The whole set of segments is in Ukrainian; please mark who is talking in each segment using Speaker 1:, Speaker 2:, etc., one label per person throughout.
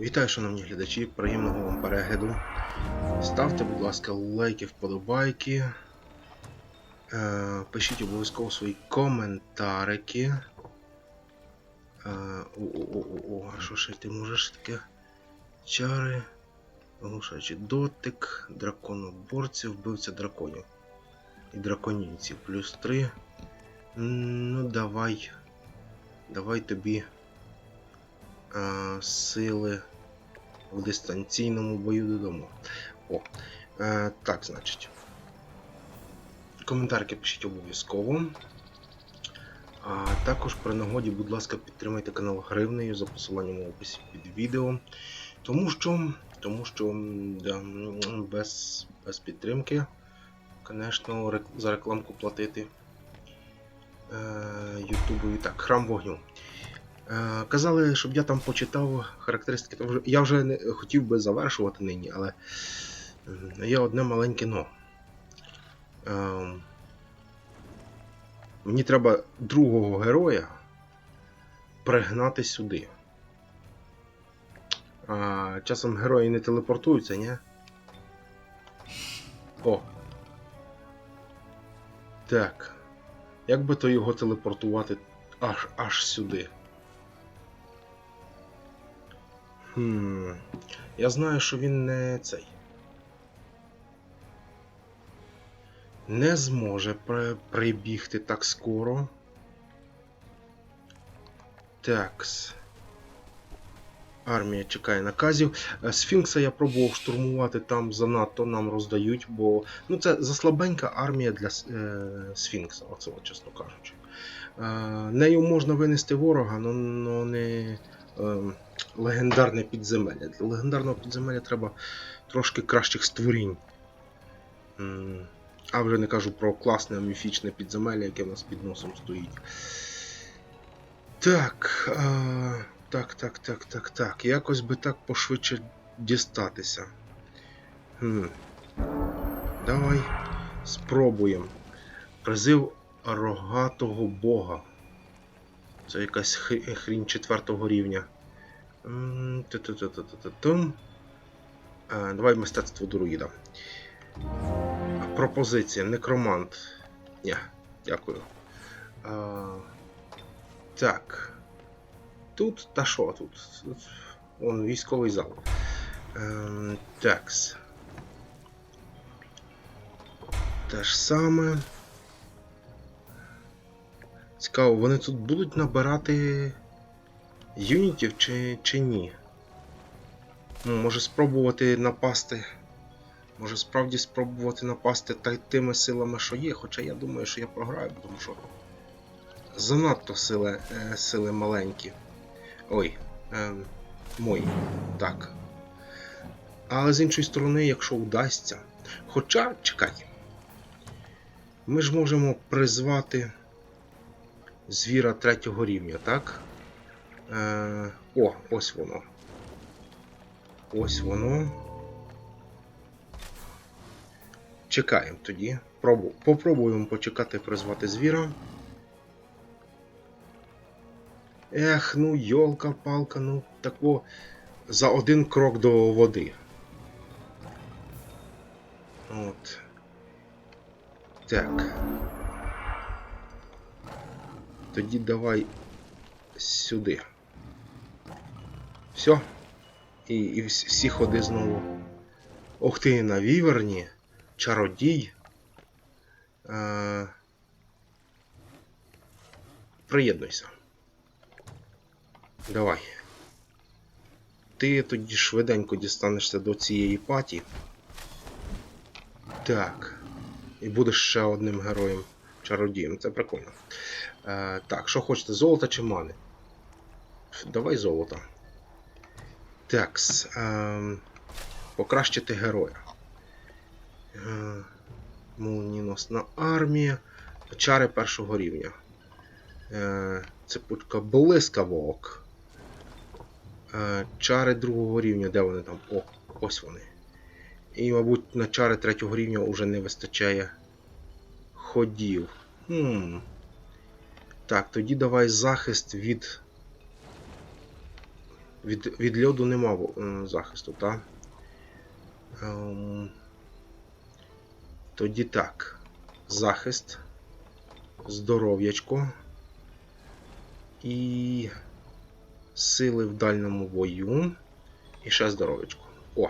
Speaker 1: Вітаю, шановні глядачі, приємного вам перегляду. Ставте, будь ласка, лайки, вподобайки. Е, пишіть обов'язково свої коментарики. Е, О-о-о-о, а що ще ти можеш таке? Чари, оглушаючий дотик, драконоборці, вбивця драконів. І драконівців. Плюс 3. Ну, давай. Давай тобі е, сили в дистанційному бою додому. О, е, так, значить. Коментарки пишіть обов'язково. А також при нагоді, будь ласка, підтримайте канал Гривнею за посиланням в описі під відео. Тому що, тому що да, без, без підтримки, звісно, за рекламку платити е, Ютубу і так, храм вогню. Е, Казали, щоб я там почитав характеристики. Я вже не хотів би завершувати нині, але є одне маленьке но. Ем, Мені треба другого героя пригнати сюди. Часом герої не телепортуються, ні? О. Так. Як би то його телепортувати аж аж сюди? Хм. Я знаю, що він не цей. Не зможе при... прибігти так скоро. Такс. Армія чекає наказів. Е, Сфінкса я пробував штурмувати, там занадто нам роздають, бо ну це заслабенька армія для е, Сфінкса, оце, чесно кажучи. Е, нею можна винести ворога, але не легендарне підземелля. Для легендарного підземелля треба трошки кращих створінь. А вже не кажу про класне міфічне підземелля, яке в нас під носом стоїть. Так. Е, так, так, так, так, так. Якось би так пошвидше дістатися. Хм. Давай спробуємо. Призив рогатого бога. Це якась хрінь четвертого рівня. Е, Давай мистецтво друїда. Пропозиція. Некромант. Ні, дякую. А, так. Тут та що тут? Вон військовий зал. Ем, такс. Те ж саме. Цікаво, вони тут будуть набирати юнітів чи, чи ні? Ну, може спробувати напасти. Може справді спробувати напасти та тими силами, що є, хоча я думаю, що я програю, тому що занадто сили, е, сили маленькі. Ой, е, мої. Так. Але з іншої сторони, якщо вдасться. Хоча, чекай. Ми ж можемо призвати звіра третього рівня, так? Е, о, ось воно. Ось воно. Чекаємо тоді. Пробу... Попробуємо почекати призвати звіра. Ех, ну йолка-палка, ну тако за один крок до води. От. Так. Тоді давай сюди. Все. І, і всі ходи знову. Ох ти, на віверні. Чародій. Е, Приєднуйся. Давай. Ти тоді швиденько дістанешся до цієї паті. Так. І будеш ще одним героєм чародієм. Це прикольно. Е, так, що хочете, золота чи мани? Давай золото. Такс. Е, покращити героя. Е, Молніносна армія. Чари першого рівня. Е, Цепочка блискавок. Е, Чари другого рівня. Де вони там? О, ось вони. І, мабуть, на чари третього рівня вже не вистачає ходів. Хм. Так, тоді давай захист від Від, від льоду нема е, захисту, так? Ем, тоді так. Захист. Здоров'ячко. І сили в дальньому бою. І ще здоров'ячко. О.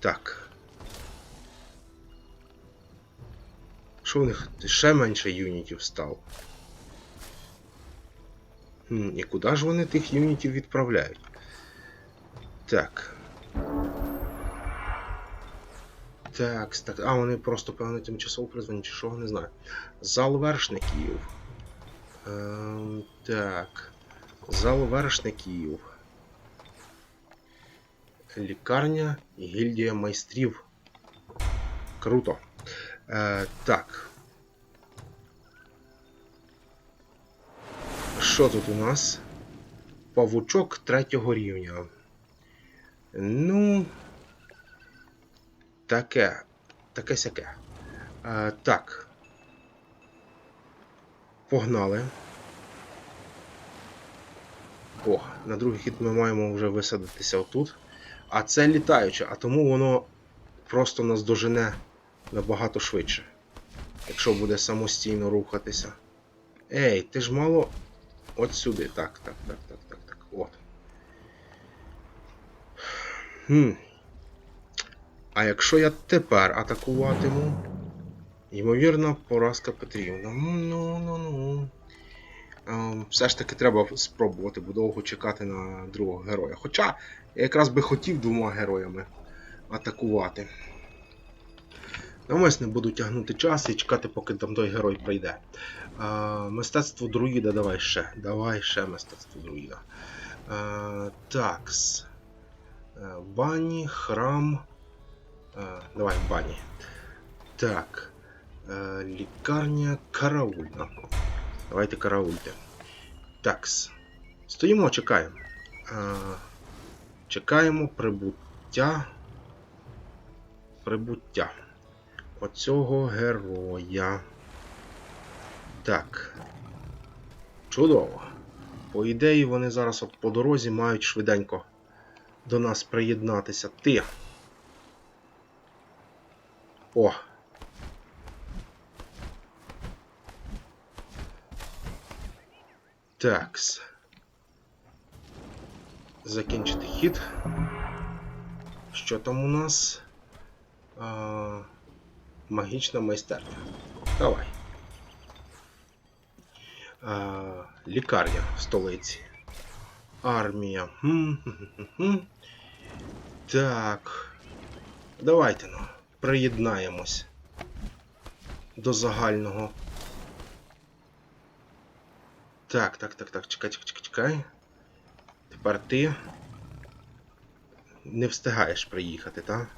Speaker 1: Так. Що в них ще менше юнітів стало? І куди ж вони тих юнітів відправляють? Так. Так, так. А, вони просто, певно, тимчасово призвані, чи що, не знаю. Зал вершників. Ем, так. Зал вершників. Лікарня гільдія майстрів. Круто. Е, так. Що тут у нас? Павучок третього рівня. Ну. Таке. Таке сяке. Е, так. Погнали. О, на другий хід ми маємо вже висадитися отут. А це літаюче, а тому воно просто нас дожене набагато швидше. Якщо буде самостійно рухатися. Ей, ти ж мало. От сюди. Так, так, так, так, так, так. От. Хм. А якщо я тепер атакуватиму. Ймовірна поразка Петрівна. Ну, ну, ну. Ем, Все ж таки треба спробувати, бо довго чекати на другого героя. Хоча я якраз би хотів двома героями атакувати. Навмисне буду тягнути час і чекати, поки там той герой прийде. А, мистецтво друїда, давай ще. Давай ще мистецтво друїда. А, такс. Бані, храм. А, давай бані. Так. Е, Лікарня караульна. Давайте караульте. Такс. Стоїмо, чекаємо. А, чекаємо прибуття. Прибуття. Оцього героя. Так. Чудово. По ідеї, вони зараз по дорозі мають швиденько до нас приєднатися. Ти. О. Такс. Закінчити хід. Що там у нас? А, магічна майстерня. Давай. А, лікарня в столиці. Армія. Так. Давайте ну, приєднаємось до загального. Так, так, так, так, чекай, чекай, чекай, чекай. Тепер ти не встигаєш приїхати, так?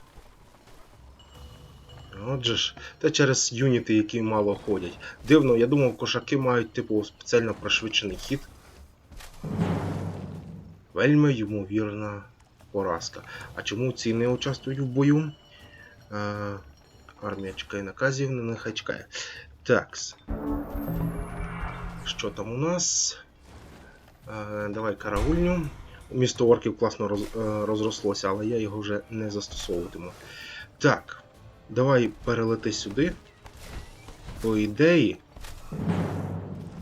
Speaker 1: Отже ж, та через юніти, які мало ходять. Дивно, я думав, кошаки мають, типу, спеціально пришвидшений хід. Вельми ймовірна поразка. А чому ці не участвують в бою? Е, армія чекає наказів, ну, нехай чекає. Такс. Що там у нас? Е, давай караульню. Місто орків класно роз, е, розрослося, але я його вже не застосовуватиму. Так. Давай перелети сюди. По ідеї.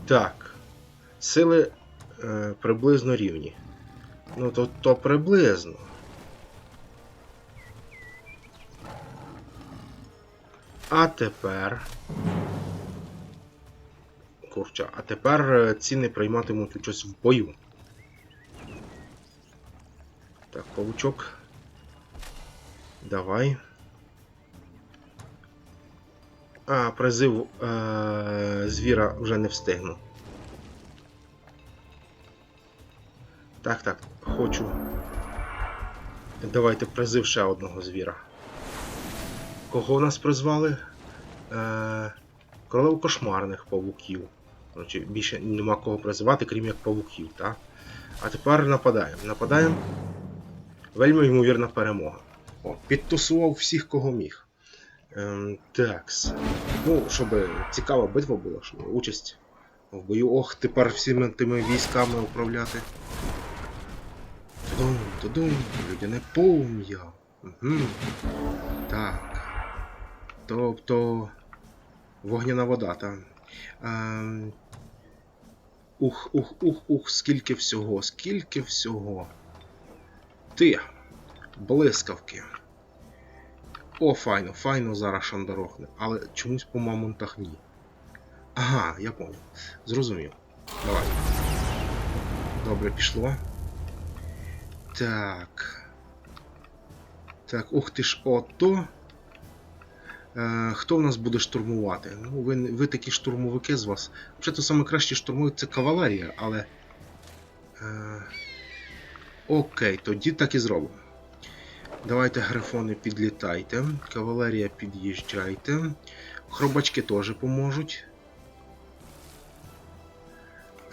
Speaker 1: Так. Сили е, приблизно рівні. Ну, то, то приблизно. А тепер. Курча, а тепер е, ці не прийматимуть участь в бою. Так, павучок. Давай. А, призив е- звіра вже не встигну. Так, так, хочу. Давайте призив ще одного звіра. Кого нас призвали? Е- Королев кошмарних павуків. Короче, більше нема кого призивати, крім як павуків, так? А тепер нападаємо. Нападаємо. Вельми ймовірна перемога. О, підтусував всіх, кого міг. Ем, такс. Ну, щоб цікава битва була, щоб участь в бою. Ох, тепер всіми тими військами управляти. Тудум, тудум, людяне полум'я. Угу. Так. Тобто. Вогняна вода, так. Ем... Ух, ух, ух, ух, скільки всього, скільки всього. Ти. Блискавки. О, файно, файно зараз шандарохне, але чомусь по мамонтах ні. Ага, я понял. Зрозумів. Давай. Добре, пішло. Так. Так, ух ти ж, ото. Е, хто в нас буде штурмувати? Ну, ви, ви такі штурмовики з вас. Взагалі, саме краще штурмують це кавалерія, але. Е, окей, тоді так і зробимо. Давайте грифони підлітайте. Кавалерія під'їжджайте. Хробачки теж поможуть.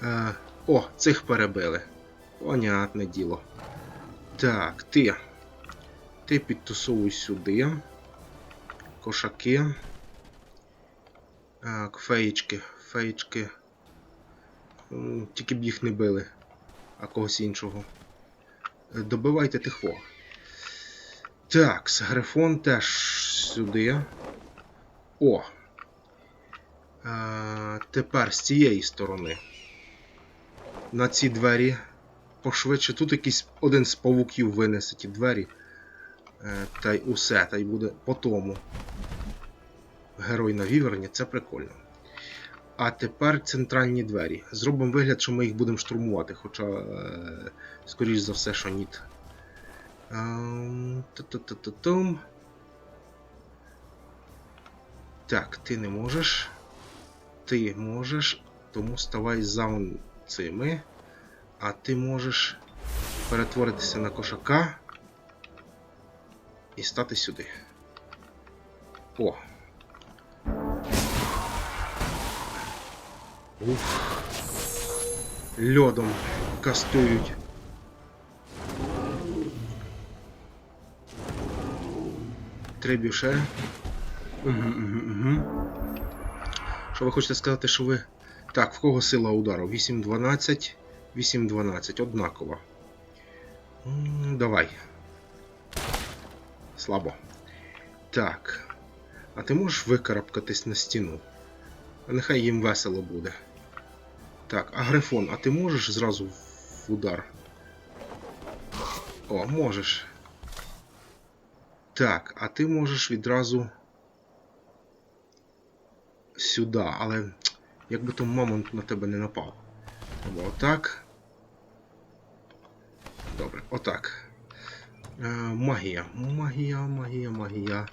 Speaker 1: Е, о, цих перебили. Понятне діло. Так, ти. Ти підтусовуй сюди. Кошаки. Так, феєчки, феєчки. Тільки б їх не били, а когось іншого. Е, Добивайте тихо. Так, грифон теж сюди. О. Е, тепер з цієї сторони. На ці двері. Пошвидше. Тут якийсь один з павуків винесе ті двері. Е, та й усе, та й буде по тому. Герой на віверні, це прикольно. А тепер центральні двері. Зробимо вигляд, що ми їх будемо штурмувати, хоча, е, скоріш за все, що ні. Та-та-та-та-там. Так, ти не можеш. Ти можеш, тому ставай за цими. А ти можеш перетворитися на кошака і стати сюди. О. Уф. Льодом кастують. Требюше. Що ви хочете сказати, що ви. Так, в кого сила удару? 8-12, 8-12, однаково. Давай. Слабо. Так. А ти можеш викарабкатись на стіну? Нехай їм весело буде. Так, а Грифон, а ти можеш зразу в удар? О, можеш. Так, а ти можеш відразу сюди, але якби то мамонт на тебе не напав. Треба отак. Добре, отак. Е, магія. Магія, магія, магія.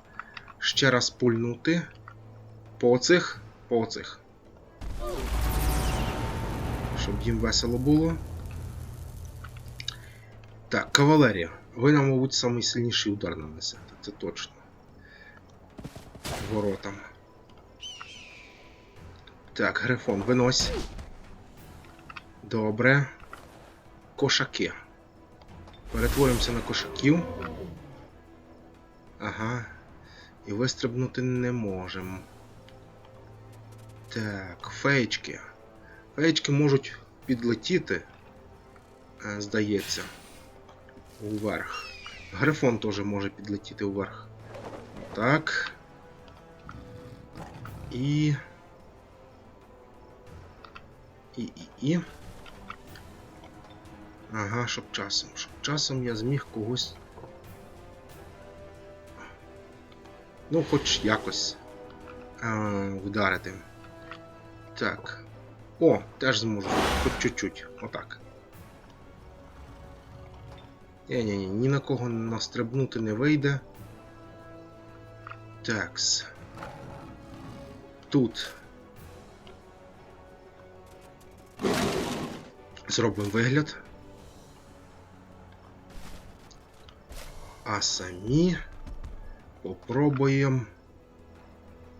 Speaker 1: Ще раз пульнути. По оцих, по оцих. Щоб їм весело було. Так, кавалерія. Ви нам, мабуть, найсильніший удар нанесете, це точно. Воротам. Так, Грифон, винось. Добре. Кошаки. Перетворимося на кошаків. Ага. І вистрибнути не можемо. Так, феєчки. Феєчки можуть підлетіти, е, здається, уверх. Грифон теж може підлетіти вверх. Так. І. І, і, і. Ага, щоб часом. Щоб часом я зміг когось. Ну, хоч якось е, вдарити. Так. О, теж зможу. Хоч чуть-чуть. Отак. Ні-ні-ні, ні на кого настрибнути не вийде. Такс. Тут. Зробимо вигляд. А самі попробуємо.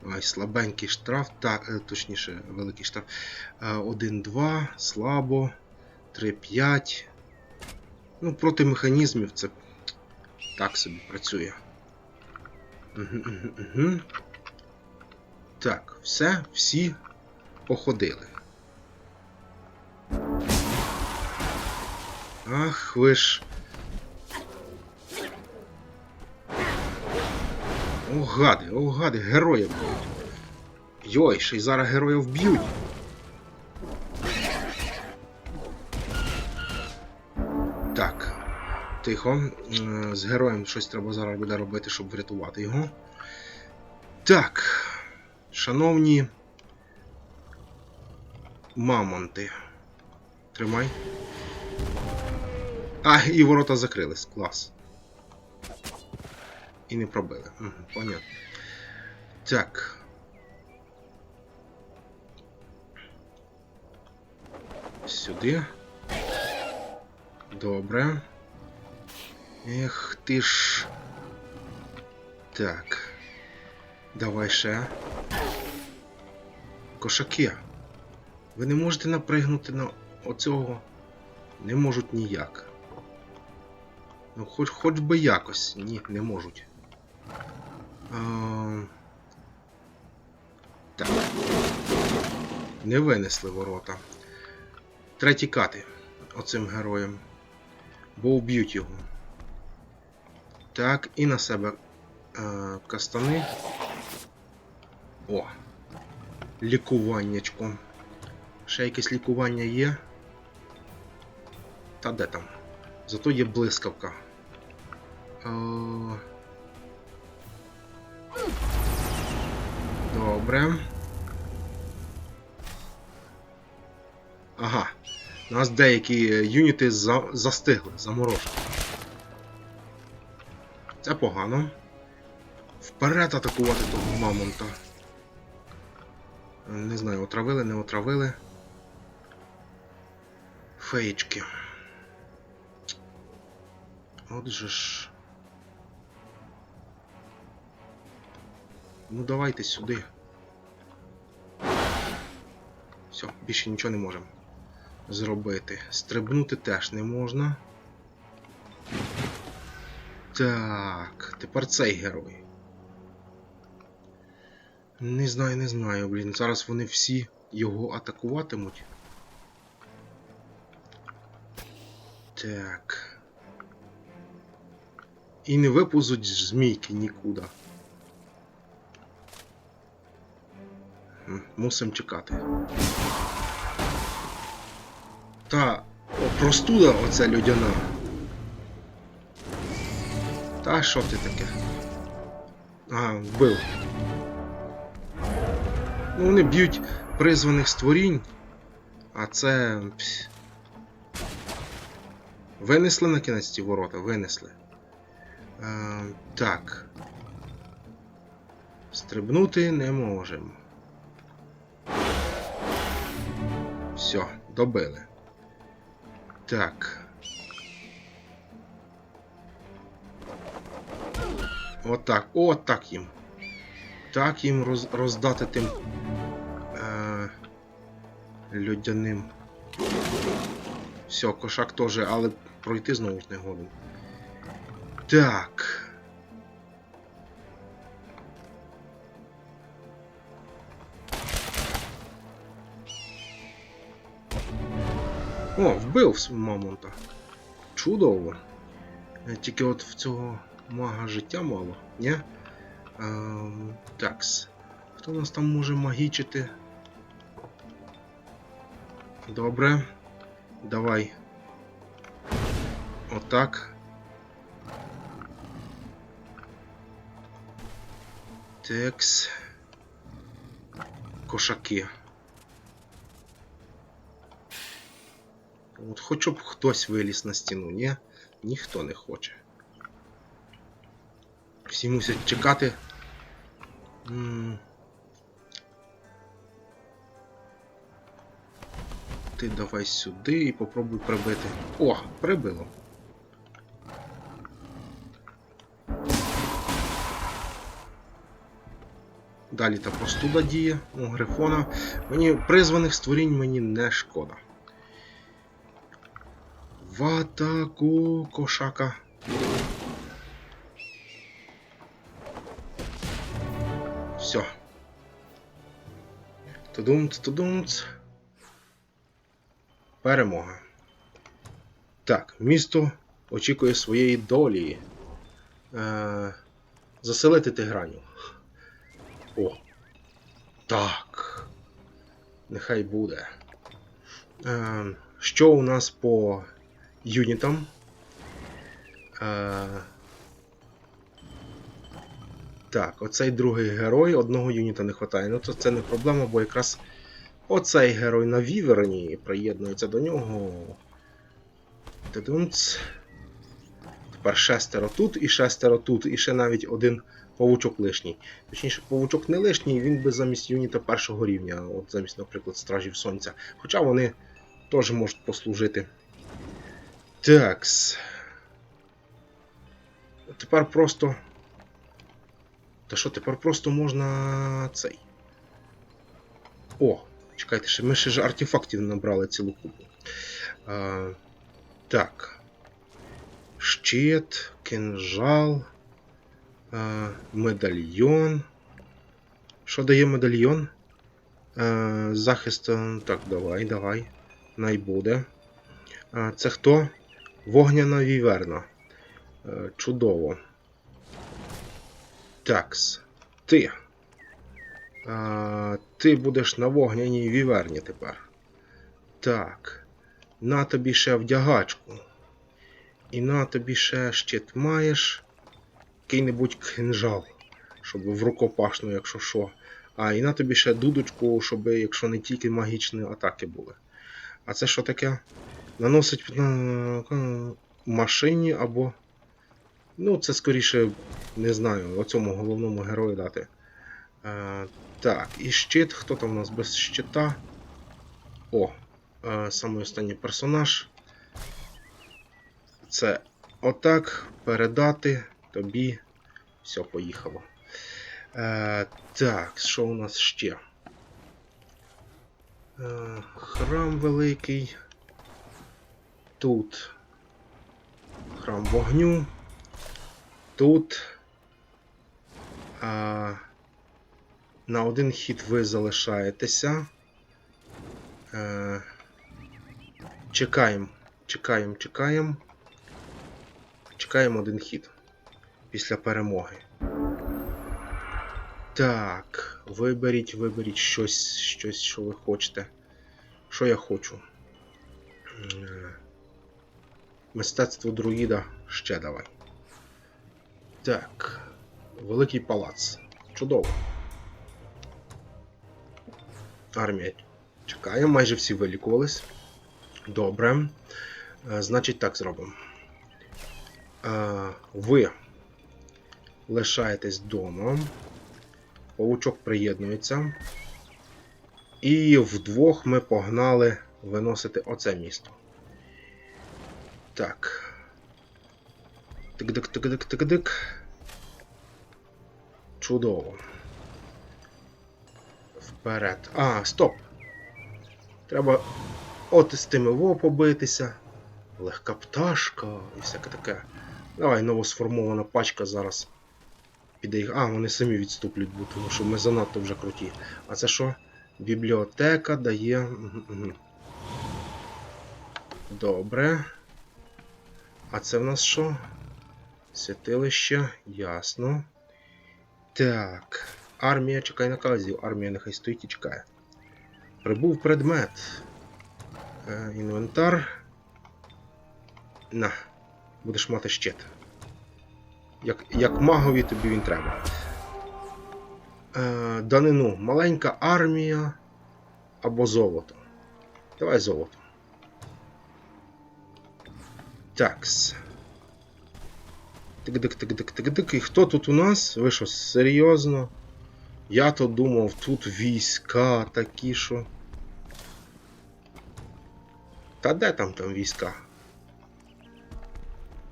Speaker 1: Ой, слабенький штраф, так, е, точніше, великий штраф. 1-2, слабо, 3-5. Ну, проти механізмів це так собі працює. Угу. Так, все, всі походили. Ах, ви ж. О, гади, о, гади, героя б'ють. Йой, ще й зараз героя вб'ють. Тихо. З героєм щось треба зараз буде робити, щоб врятувати його. Так. Шановні. Мамонти. Тримай. А, і ворота закрились. Клас. І не пробили. Понятно. Так. Сюди. Добре. Ех ти ж. Так. Давай ще. Кошаки. Ви не можете напригнути на оцього. Не можуть ніяк. Ну, хоч, хоч би якось. Ні, не можуть. А... Так. Не винесли ворота. Треба тікати оцим героєм. Бо вб'ють його. Так, і на себе е, кастани. О! Лікуваннячко. Ще якесь лікування є. Та де там? Зато є блискавка. Е, Добре. Ага. У нас деякі юніти за... застигли, заморожені. Це погано. Вперед атакувати того мамонта. Не знаю, отравили, не отравили. Феєчки. Отже ж. Ну давайте сюди. Все, більше нічого не можемо зробити. Стрибнути теж не можна. Так, тепер цей герой. Не знаю, не знаю, блін. Зараз вони всі його атакуватимуть. Так. І не випузуть змійки нікуди. М, Мусим чекати. Та о, простуда оця людяна. Та що ти таке? Ага, вбив. Ну, вони б'ють призваних створінь, а це. Винесли на кінець ці ворота? Винесли. Е, так. Стрибнути не можемо. Все, добили. Так. Отак, отак їм. Так їм роз, роздати тим е, людяним. Все, кошак теж, але пройти знову ж не годен. Так. О, вбив мамонта. Чудово. Тільки от в цього мага життя мало, ні? Ем, такс. Хто нас там може магічити? Добре. Давай. Отак. Текс. Кошаки. От хоч б хтось виліз на стіну, ні? Ніхто не хоче. Всі мусять чекати. Ти давай сюди і попробуй прибити. О, прибило. Далі та простуда діє у Грифона. Мені призваних створінь мені не шкода. В атаку кошака. Все. Тудумц, тудумц. Перемога. Так, місто очікує своєї долі. Е, Заселити Тигранів. О. Так. Нехай буде. Е, що у нас по юнітам? Е, так, оцей другий герой, одного юніта не вистачає. Ну то це не проблема, бо якраз оцей герой на Віверні приєднується до нього. Тидунц. Тепер шестеро тут і шестеро тут, і ще навіть один павучок лишній. Точніше, павучок не лишній, він би замість юніта першого рівня, от замість, наприклад, стражів сонця. Хоча вони теж можуть послужити. Такс. Тепер просто. Та що, тепер просто можна цей. О, чекайте, ще ми ще ж артефактів набрали цілу купу. А, так. Щит, кинжал, а, медальйон. Що дає медальйон? А, захист. Так, давай, давай. Най буде. А, це хто? Вогняна віверна. Е, Чудово. Такс. Ти. А, ти будеш на вогняній віверні тепер. Так. На тобі ще вдягачку. І на тобі ще щит маєш. Який-небудь кинжал. Щоб в рукопашну, якщо що. А, і на тобі ще дудочку, щоб якщо не тільки магічні атаки були. А це що таке? Наносить на машині або. Ну, це скоріше, не знаю, оцьому головному герою дати. Е, так, і щит. Хто там у нас без щита? О, е, самий останній персонаж. Це отак передати тобі. Все, поїхало. Е, так, що у нас ще? Е, храм великий. Тут храм вогню. Тут а, на один хід ви залишаєтеся. Е, чекаємо, чекаємо, чекаємо. Чекаємо один хід після перемоги. Так, виберіть, виберіть щось, щось, що ви хочете. Що я хочу? Е, Мистецтво друїда ще давай. Так. Великий палац. Чудово. Армія. Чекає, майже всі вилікувались. Добре. Е, Значить, так зробимо. Е, Ви лишаєтесь вдома. Павучок приєднується. І вдвох ми погнали виносити оце місто. Так. Тик-дик-тик-дик-тик-дик. Чудово. Вперед. А, стоп. Треба от із тими во побитися. Легка пташка і всяке таке. Давай новосформована пачка зараз. Піде їх. А, вони самі відступлять, бо тому що ми занадто вже круті. А це що? Бібліотека дає. Добре. А це в нас що? Святилище, ясно. Так. Армія чекає наказів. Армія нехай стоїть і чекає. Прибув предмет. Е, інвентар. На. Будеш мати щит. Як, як магові тобі він треба. Е, данину. Маленька армія або золото. Давай золото. Такс. Тик-дик-тик-дик-тик-дик. І хто тут у нас? Ви що, серйозно? Я то думав, тут війська такі що. Та де там там війська?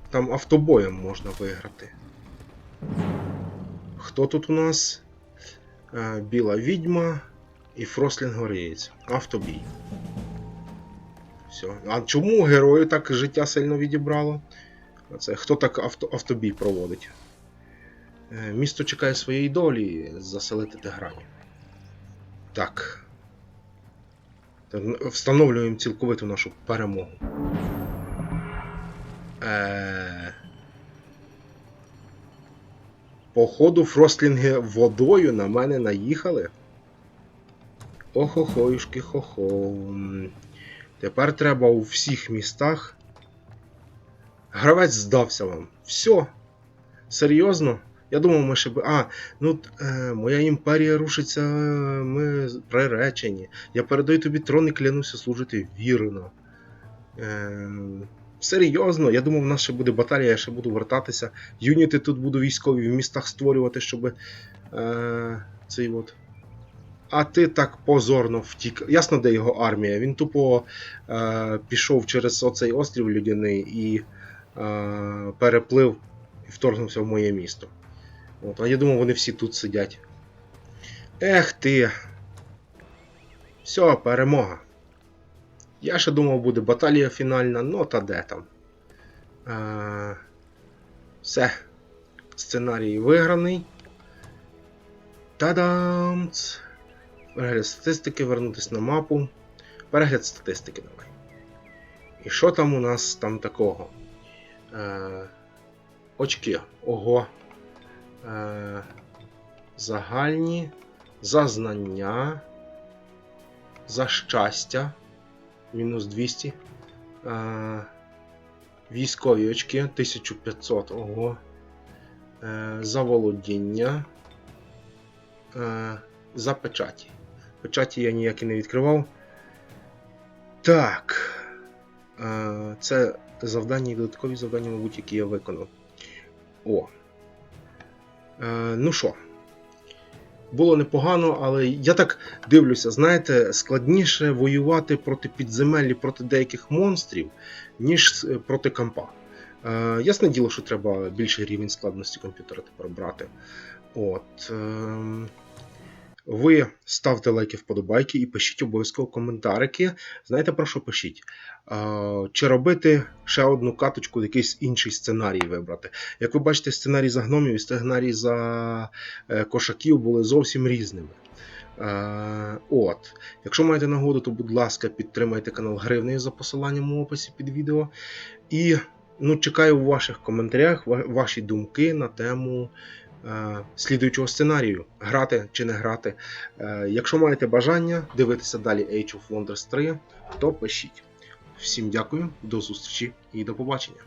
Speaker 1: Там автобоєм можна виграти. Хто тут у нас? Е, Біла відьма і Фрослін Горієць. Автобій. Все. А чому герою так життя сильно відібрало? Це хто так авто, автобій проводить? Е, Місто чекає своєї долі заселити Теграні. Так, Встановлюємо цілковиту нашу перемогу. Е... Походу, фростлінги водою на мене наїхали. Охохоюшки хохо. Тепер треба у всіх містах. Гравець здався вам. Все. Серйозно? Я думав, ми ще б. А, ну е, моя імперія рушиться, ми приречені. Я передаю тобі трон і клянуся служити вірно. Е, серйозно, я думав, в нас ще буде баталія, я ще буду вертатися. Юніти тут буду військові в містах створювати, щоб. Е, цей от. А ти так позорно втік. Ясно, де його армія. Він тупо е, пішов через оцей острів Людяний і е, переплив і вторгнувся в моє місто. От, а я думав, вони всі тут сидять. Ех ти. Все, перемога. Я ще думав, буде баталія фінальна, ну та де там. Е, все. Сценарій виграний. Та-дам! Перегляд статистики, вернутись на мапу. Перегляд статистики давай. І що там у нас там такого? Е, очки. Ого. Е, загальні. За знання. За щастя. Мінус 200. Е, військові очки 1500. Ого. Е, за володіння. Е, за печаті. Печаті я ніякі не відкривав. Так. Е, це завдання і додаткові завдання, мабуть, які я виконав. О. Е, ну що. Було непогано, але я так дивлюся, знаєте, складніше воювати проти підземель, проти деяких монстрів, ніж е, проти кампа. Е, ясне діло, що треба більший рівень складності комп'ютера тепер брати. От. Е, ви ставте лайки, вподобайки і пишіть обов'язково коментарики. Знаєте про що пишіть? Чи робити ще одну каточку, якийсь інший сценарій вибрати. Як ви бачите, сценарій за гномів і сценарій за е, кошаків були зовсім різними. От. Якщо маєте нагоду, то будь ласка, підтримайте канал Гривнею за посиланням у описі під відео. І ну, чекаю у ваших коментарях ва- ваші думки на тему слідуючого сценарію: грати чи не грати. Е, якщо маєте бажання дивитися далі Age of Wonders 3, то пишіть. Всім дякую, до зустрічі і до побачення.